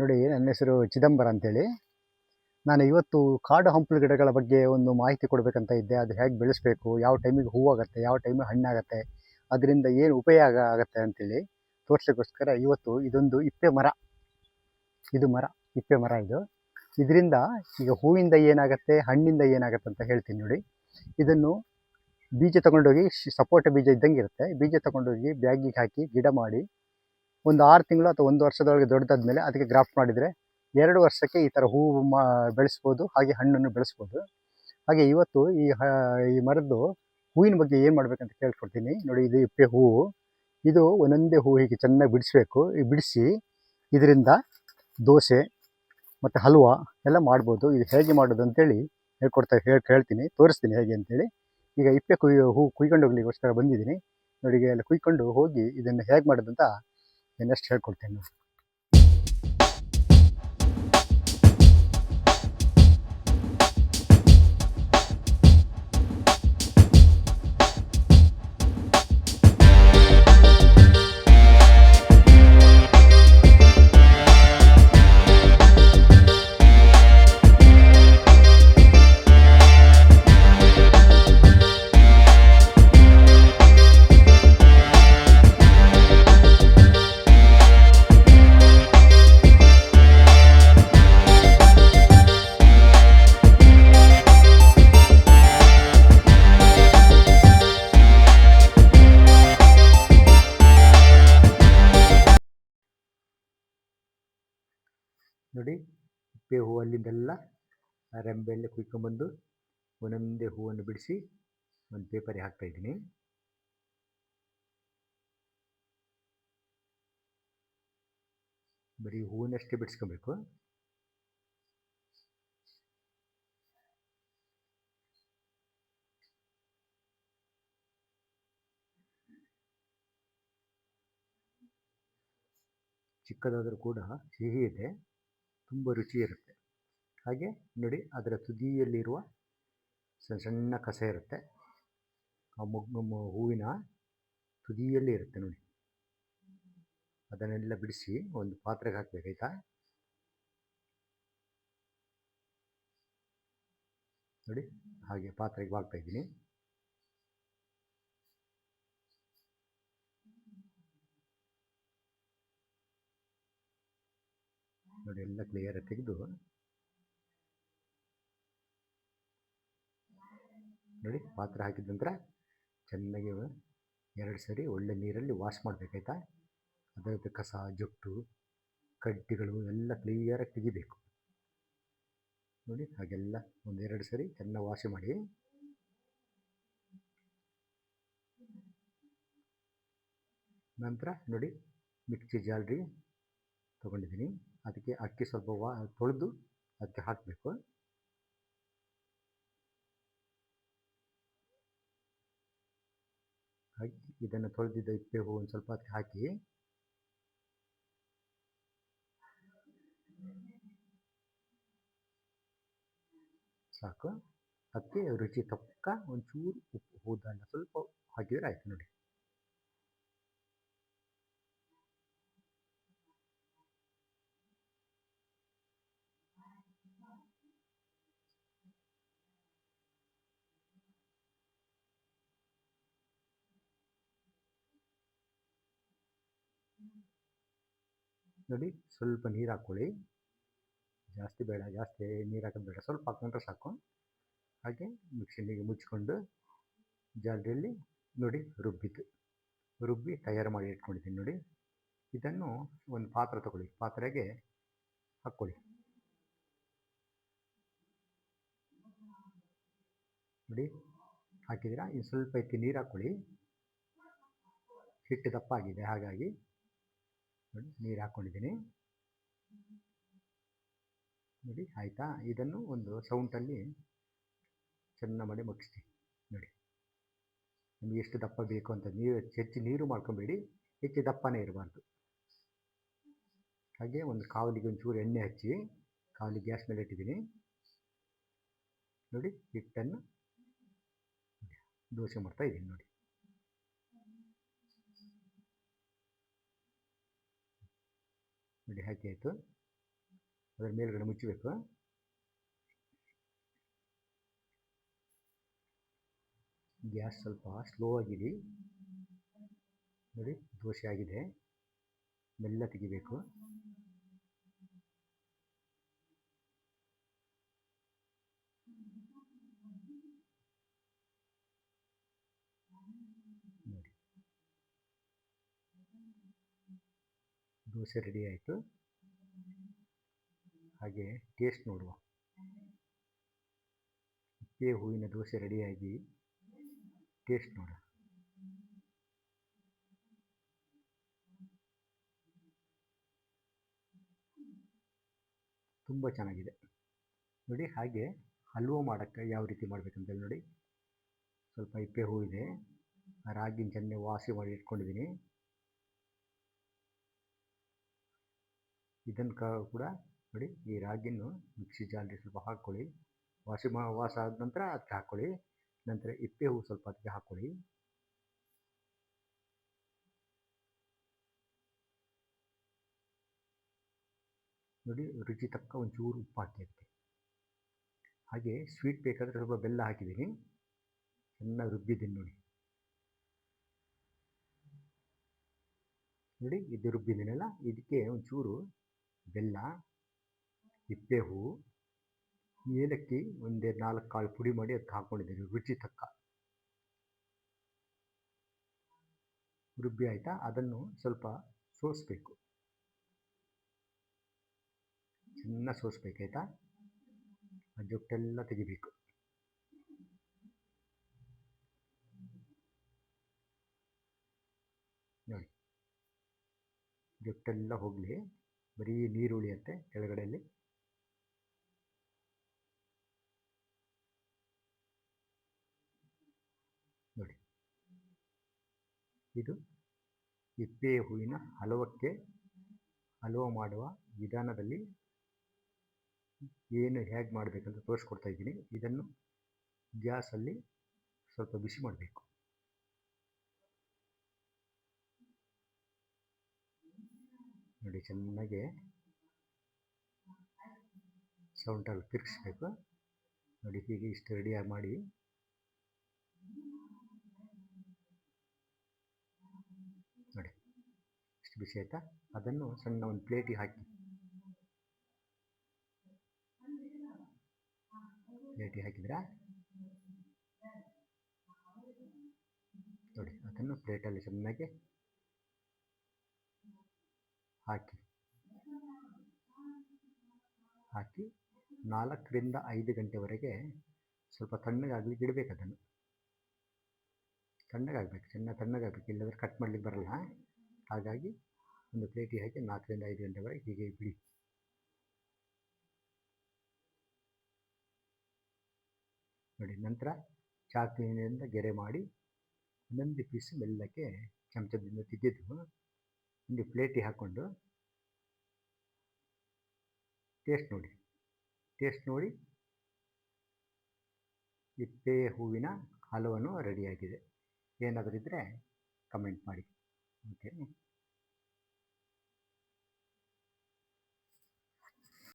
ನೋಡಿ, ನನ್ನ ಹೆಸರು ಚಿದಂಬರ ಅಂತೇಳಿ. ನಾನು ಇವತ್ತು ಕಾಡು ಹಂಪಲು ಗಿಡಗಳ ಬಗ್ಗೆ ಒಂದು ಮಾಹಿತಿ ಕೊಡಬೇಕಂತ ಇದ್ದೆ. ಅದು ಹೇಗೆ ಬೆಳೆಸಬೇಕು, ಯಾವ ಟೈಮಿಗೆ ಹೂವಾಗುತ್ತೆ, ಯಾವ ಟೈಮಿಗೆ ಹಣ್ಣಾಗತ್ತೆ, ಅದರಿಂದ ಏನು ಉಪಯೋಗ ಆಗುತ್ತೆ ಅಂತೇಳಿ ತೋರಿಸೋಕ್ಕೋಸ್ಕರ ಇವತ್ತು ಇದೊಂದು ಇಪ್ಪೆ ಮರ. ಇದು ಮರ, ಇಪ್ಪೆ ಮರ ಇದು. ಇದರಿಂದ ಈಗ ಹೂವಿಂದ ಏನಾಗುತ್ತೆ, ಹಣ್ಣಿಂದ ಏನಾಗುತ್ತೆ ಅಂತ ಹೇಳ್ತೀನಿ ನೋಡಿ. ಇದನ್ನು ಬೀಜ ತೊಗೊಂಡೋಗಿ ಸಪೋಟ ಬೀಜ ಇದ್ದಂಗೆ ಇರುತ್ತೆ. ಬೀಜ ತಗೊಂಡೋಗಿ ಬ್ಯಾಗಿಗೆ ಹಾಕಿ ಗಿಡ ಮಾಡಿ ಒಂದು ಆರು ತಿಂಗಳು ಅಥವಾ ಒಂದು ವರ್ಷದೊಳಗೆ ದೊಡ್ಡದಾದ ಮೇಲೆ ಅದಕ್ಕೆ ಗ್ರಾಫ್ಟ್ ಮಾಡಿದರೆ ಎರಡು ವರ್ಷಕ್ಕೆ ಈ ಥರ ಹೂವು ಮಾ ಬೆಳೆಸ್ಬೋದು, ಹಾಗೆ ಹಣ್ಣನ್ನು ಬೆಳೆಸ್ಬೋದು. ಹಾಗೆ ಇವತ್ತು ಈ ಈ ಮರದ್ದು ಹೂವಿನ ಬಗ್ಗೆ ಏನು ಮಾಡಬೇಕಂತ ಕೇಳ್ಕೊಡ್ತೀನಿ. ನೋಡಿ, ಇದು ಇಪ್ಪೆ ಹೂವು. ಇದು ಒಂದೊಂದೇ ಹೂವು ಹೀಗೆ ಚೆನ್ನಾಗಿ ಬಿಡಿಸ್ಬೇಕು. ಈ ಬಿಡಿಸಿ ಇದರಿಂದ ದೋಸೆ ಮತ್ತು ಹಲ್ವಾ ಎಲ್ಲ ಮಾಡ್ಬೋದು. ಇದು ಹೇಗೆ ಮಾಡೋದು ಅಂತೇಳಿ ಹೇಳ್ಕೊಡ್ತಾ ಹೇಳಿ ಹೇಳ್ತೀನಿ ತೋರಿಸ್ತೀನಿ ಹೇಗೆ ಅಂತೇಳಿ. ಈಗ ಇಪ್ಪೆ ಕುಯ್ ಹೂ ಕುಯ್ಕೊಂಡು ಹೋಗ್ಲಿಕ್ಕೋಸ್ಕರ ಬಂದಿದ್ದೀನಿ. ನೋಡಿ ಎಲ್ಲ ಕುಯ್ಕೊಂಡು ಹೋಗಿ ಇದನ್ನು ಹೇಗೆ ಮಾಡೋದಂತ ಇನ್ನಷ್ಟು ಹೇಳ್ಕೊಡ್ತೇನೆ. ಅಲ್ಲಿಂದೆಲ್ಲ ಆ ರೆಂಬೆಲ್ಲ ಕುಯ್ಕೊಂಬಂದು ಒಂದೊಂದೇ ಹೂವನ್ನು ಬಿಡಿಸಿ ಒಂದು ಪೇಪರಿಗೆ ಹಾಕ್ತಾ ಇದ್ದೀನಿ. ಬರೀ ಹೂವನ್ನಷ್ಟೇ ಬಿಡಿಸ್ಕೊಬೇಕು. ಚಿಕ್ಕದಾದರೂ ಕೂಡ ಸಿಹಿ ಇದೆ. ತುಂಬ ರುಚಿ ಇರುತ್ತೆ. ಹಾಗೆ ನೋಡಿ ಅದರ ತುದಿಯಲ್ಲಿರುವ ಸಣ್ಣ ಸಣ್ಣ ಕಸ ಇರುತ್ತೆ. ಆ ಮೊಗ್ಗು ಹೂವಿನ ತುದಿಯಲ್ಲಿ ಇರುತ್ತೆ ನೋಡಿ. ಅದನ್ನೆಲ್ಲ ಬಿಡಿಸಿ ಒಂದು ಪಾತ್ರೆಗೆ ಹಾಕಬೇಕಾಯ್ತಾ ನೋಡಿ ಹಾಗೆ ಪಾತ್ರೆಗೆ ಹಾಕ್ತಾ ನೋಡಿ ಎಲ್ಲ ಕ್ಲಿಯರ್ ತೆಗೆದು. ನೋಡಿ ಪಾತ್ರೆ ಹಾಕಿದ ನಂತರ ಚೆನ್ನಾಗಿ ಎರಡು ಸರಿ ಒಳ್ಳೆ ನೀರಲ್ಲಿ ವಾಶ್ ಮಾಡಬೇಕಾಯ್ತಾ? ಅದರದ್ದು ಕಸ, ಜೊಟ್ಟು ಕಡ್ಡಿಗಳು ಎಲ್ಲ ಕ್ಲಿಯರಾಗಿ ತೆಗಿಬೇಕು. ನೋಡಿ ಹಾಗೆಲ್ಲ ಒಂದೆರಡು ಸರಿ ಚೆನ್ನಾಗಿ ವಾಶ್ ಮಾಡಿ. ನಂತರ ನೋಡಿ ಮಿಕ್ಸಿ ಜಾಲ್ರಿ ತೊಗೊಂಡಿದ್ದೀನಿ. ಅದಕ್ಕೆ ಅಕ್ಕಿ ಸ್ವಲ್ಪ ವಾ, ತೊಳೆದು ಅದಕ್ಕೆ ಹಾಕಬೇಕು. ಹಾಕಿ ಇದನ್ನು ತೊಳೆದಿದ್ದ ಇಪ್ಪೆ ಹೂವು ಒಂದು ಸ್ವಲ್ಪ ಅದಕ್ಕೆ ಹಾಕಿ. ಸಾಕು. ಅದಕ್ಕೆ ರುಚಿ ತಕ್ಕ ಒಂಚೂರು ಉಪ್ಪು, ಹೂದನ್ನು ಸ್ವಲ್ಪ ಹಾಕಿದರೆ ಆಯ್ತು ನೋಡಿ. ನೋಡಿ, ಸ್ವಲ್ಪ ನೀರು ಹಾಕ್ಕೊಳ್ಳಿ. ಜಾಸ್ತಿ ಬೇಡ, ಜಾಸ್ತಿ ನೀರು ಹಾಕೋದು ಬೇಡ. ಸ್ವಲ್ಪ ಹಾಕ್ಕೊಂಡ್ರೆ ಸಾಕು. ಹಾಗೆ ಮಿಕ್ಸಿನಿಗೆ ಮುಚ್ಕೊಂಡು ಜಾಲರಿಯಲ್ಲಿ ನೋಡಿ ರುಬ್ಬಿದ್ದು. ರುಬ್ಬಿ ತಯಾರು ಮಾಡಿ ಇಟ್ಕೊಂಡಿದ್ದೀನಿ ನೋಡಿ. ಇದನ್ನು ಒಂದು ಪಾತ್ರೆ ತಗೊಳ್ಳಿ. ಪಾತ್ರೆಗೆ ಹಾಕ್ಕೊಳ್ಳಿ. ನೋಡಿ, ಹಾಕಿದ್ದೀರಾ? ಇನ್ನು ಸ್ವಲ್ಪ ಎತ್ತಿ ನೀರು ಹಾಕ್ಕೊಳ್ಳಿ. ಹಿಟ್ಟು ದಪ್ಪ ಆಗಿದೆ ಹಾಗಾಗಿ. ನೀರು ಹಾಕ್ಕೊಂಡಿದ್ದೀನಿ ನೋಡಿ, ಆಯಿತಾ? ಇದನ್ನು ಒಂದು ಸೌಂಟಲ್ಲಿ ಚೆನ್ನಾಗಿ ಮಾಡಿ ಮುಗಿಸ್ತೀನಿ. ನೋಡಿ. ನಿಮಗೆ ಎಷ್ಟು ದಪ್ಪ ಬೇಕು ಅಂತ ನೀರು ಹೆಚ್ಚು ನೀರು ಮಾಡ್ಕೊಬೇಡಿ, ಹೆಚ್ಚು ದಪ್ಪನೇ ಇರಬಾರ್ದು. ಹಾಗೆ ಒಂದು ಕಾವಲಿಗೆ ಒಂಚೂರು ಎಣ್ಣೆ ಹಚ್ಚಿ ಕಾವಲಿ ಗ್ಯಾಸ್ ಮೇಲೆ ಇಟ್ಟಿದ್ದೀನಿ. ನೋಡಿ, ಹಿಟ್ಟನ್ನು ದೋಸೆ ಮಾಡ್ತಾ ಇದ್ದೀನಿ, ನೋಡಿ. ನೋಡಿ ಹಾಕಿ ಆಯಿತು. ಅದರ ಮೇಲುಗಡೆ ಮುಚ್ಚಬೇಕು. ಗ್ಯಾಸ್ ಸ್ವಲ್ಪ ಸ್ಲೋ ಆಗಿದೆ ನೋಡಿ, ದೋಸೆ ಆಗಿದೆ. ಮೆಲ್ಲ ತೆಗಿಬೇಕು ನೋಡಿ ದೋಸೆ ರೆಡಿ ಆಯಿತು. ಹಾಗೆ ಟೇಸ್ಟ್ ನೋಡುವ. ಇಪ್ಪೆ ಹೂವಿನ ದೋಸೆ ರೆಡಿಯಾಗಿ ಟೇಸ್ಟ್ ನೋಡ ತುಂಬ ಚೆನ್ನಾಗಿದೆ. ನೋಡಿ ಹಾಗೆ ಹಲ್ವಾ ಮಾಡೋಕ್ಕೆ ಯಾವ ರೀತಿ ಮಾಡಬೇಕಂತೇಳಿ ನೋಡಿ. ಸ್ವಲ್ಪ ಹಿಪ್ಪೆ ಹೂ ಇದೆ. ರಾಗಿನ ಚೆನ್ನೆ ವಾಸಿ ಮಾಡಿ ಇಟ್ಕೊಂಡಿದ್ದೀನಿ. ಇದನ್ನು ಕೂಡ ನೋಡಿ, ಈ ರಾಗಿಯನ್ನು ಮಿಕ್ಸಿ ಜಾಲ್ಗೆ ಸ್ವಲ್ಪ ಹಾಕ್ಕೊಳ್ಳಿ ವಾಸಿ ಮಾ, ವಾಸ ಆದ ನಂತರ ಅದಕ್ಕೆ ಹಾಕ್ಕೊಳ್ಳಿ ನಂತರ ಇಪ್ಪೆ ಹೂ ಸ್ವಲ್ಪ ಅದಕ್ಕೆ ಹಾಕ್ಕೊಳ್ಳಿ ನೋಡಿ, ರುಚಿ ತಕ್ಕ ಒಂಚೂರು ಉಪ್ಪು ಹಾಕಿ ಅದಕ್ಕೆ. ಹಾಗೆ ಸ್ವೀಟ್ ಬೇಕಾದರೆ ಸ್ವಲ್ಪ ಬೆಲ್ಲ ಹಾಕಿದ್ದೀನಿ. ಚೆನ್ನಾಗಿ ರುಬ್ಬಿದ್ದೀನಿ ನೋಡಿ. ನೋಡಿ, ಇದು ರುಬ್ಬಿದ್ದೀನಲ್ಲ, ಇದಕ್ಕೆ ಒಂಚೂರು ಬೆಲ್ಲ ಹಿಪ್ಪೆ ಹೂವು ಏಲಕ್ಕಿ ಒಂದೇ ನಾಲ್ಕು ಕಾಳು ಪುಡಿ ಮಾಡಿ ಅದಕ್ಕೆ ಹಾಕ್ಕೊಂಡಿದ್ದೀನಿ ರುಚಿ ತಕ್ಕ. ರುಬ್ಬಿ ಆಯಿತಾ? ಅದನ್ನು ಸ್ವಲ್ಪ ಸೋಸಬೇಕು. ಚೆನ್ನಾಗಿ ಸೋಸಬೇಕಾಯ್ತಾ ಆ ಜೊಟ್ಟೆಲ್ಲ ತೆಗಿಬೇಕು. ನೋಡಿ. ಜೊಟ್ಟೆಲ್ಲ ಹೋಗಲಿ. ಬರೀ ನೀರು ಉಳಿಯುತ್ತೆ ಕೆಳಗಡೆಯಲ್ಲಿ. ನೋಡಿ. ಇದು ಹಿಪ್ಪೆ ಹೂವಿನ ಹಲವಕ್ಕೆ ಹಲವು ಮಾಡುವ ವಿಧಾನದಲ್ಲಿ ಏನು ಹೇಗೆ ಮಾಡಬೇಕಂತ ತೋರಿಸ್ಕೊಡ್ತಾ ಇದ್ದೀನಿ. ಇದನ್ನು ಗ್ಯಾಸಲ್ಲಿ ಸ್ವಲ್ಪ ಬಿಸಿ ಮಾಡಬೇಕು. ನೋಡಿ ಚೆನ್ನಾಗಿ ಸೌಂಟಲ್ಲಿ ತಿರುಗಿಸ್ಬೇಕು. ನೋಡಿ ಹೀಗೆ ಇಷ್ಟು ರೆಡಿಯಾಗಿ ಮಾಡಿ. ನೋಡಿ, ಇಷ್ಟು ಬಿಸಿ ಆಯಿತಾ? ಅದನ್ನು ಸಣ್ಣ ಒಂದು ಪ್ಲೇಟಿಗೆ ಹಾಕಿ. ಪ್ಲೇಟಿಗೆ ಹಾಕಿದ್ರಾ? ನೋಡಿ, ಅದನ್ನು ಪ್ಲೇಟಲ್ಲಿ ಚೆನ್ನಾಗಿ ಹಾಕಿ. ಹಾಕಿ ನಾಲ್ಕರಿಂದ ಐದು ಗಂಟೆವರೆಗೆ ಸ್ವಲ್ಪ ತಣ್ಣಗಾಗಲಿ ಇಡಬೇಕು ಅದನ್ನು. ತಣ್ಣಗಾಗಬೇಕು, ಚೆನ್ನಾಗಿ ತಣ್ಣಗಾಗಬೇಕು, ಇಲ್ಲದ್ರೆ ಕಟ್ ಮಾಡಲಿಕ್ಕೆ ಬರಲ್ಲ. ಹಾಗಾಗಿ ಒಂದು ಪ್ಲೇಟಿಗೆ ಹಾಕಿ ನಾಲ್ಕರಿಂದ ಐದು ಗಂಟೆವರೆಗೆ ಹೀಗೆ ಬಿಡಿ. ನೋಡಿ, ನಂತರ ಚಾಕುವಿನಿಂದ ಗೆರೆ ಮಾಡಿ ಒಂದೊಂದು ಪೀಸ್ ಮೆಲ್ಲಕ್ಕೆ ಚಮಚದಿಂದ ತೆಗೆದು ಒಂದು ಪ್ಲೇಟಿಗೆ ಹಾಕ್ಕೊಂಡು ಟೇಸ್ಟ್ ನೋಡಿ ಟೇಸ್ಟ್ ನೋಡಿ ಇಪ್ಪೆ ಹೂವಿನ ಹಲವನ್ನು ರೆಡಿಯಾಗಿದೆ ಏನಾದರೂ ಇದ್ದರೆ ಕಮೆಂಟ್ ಮಾಡಿ. ಓಕೆ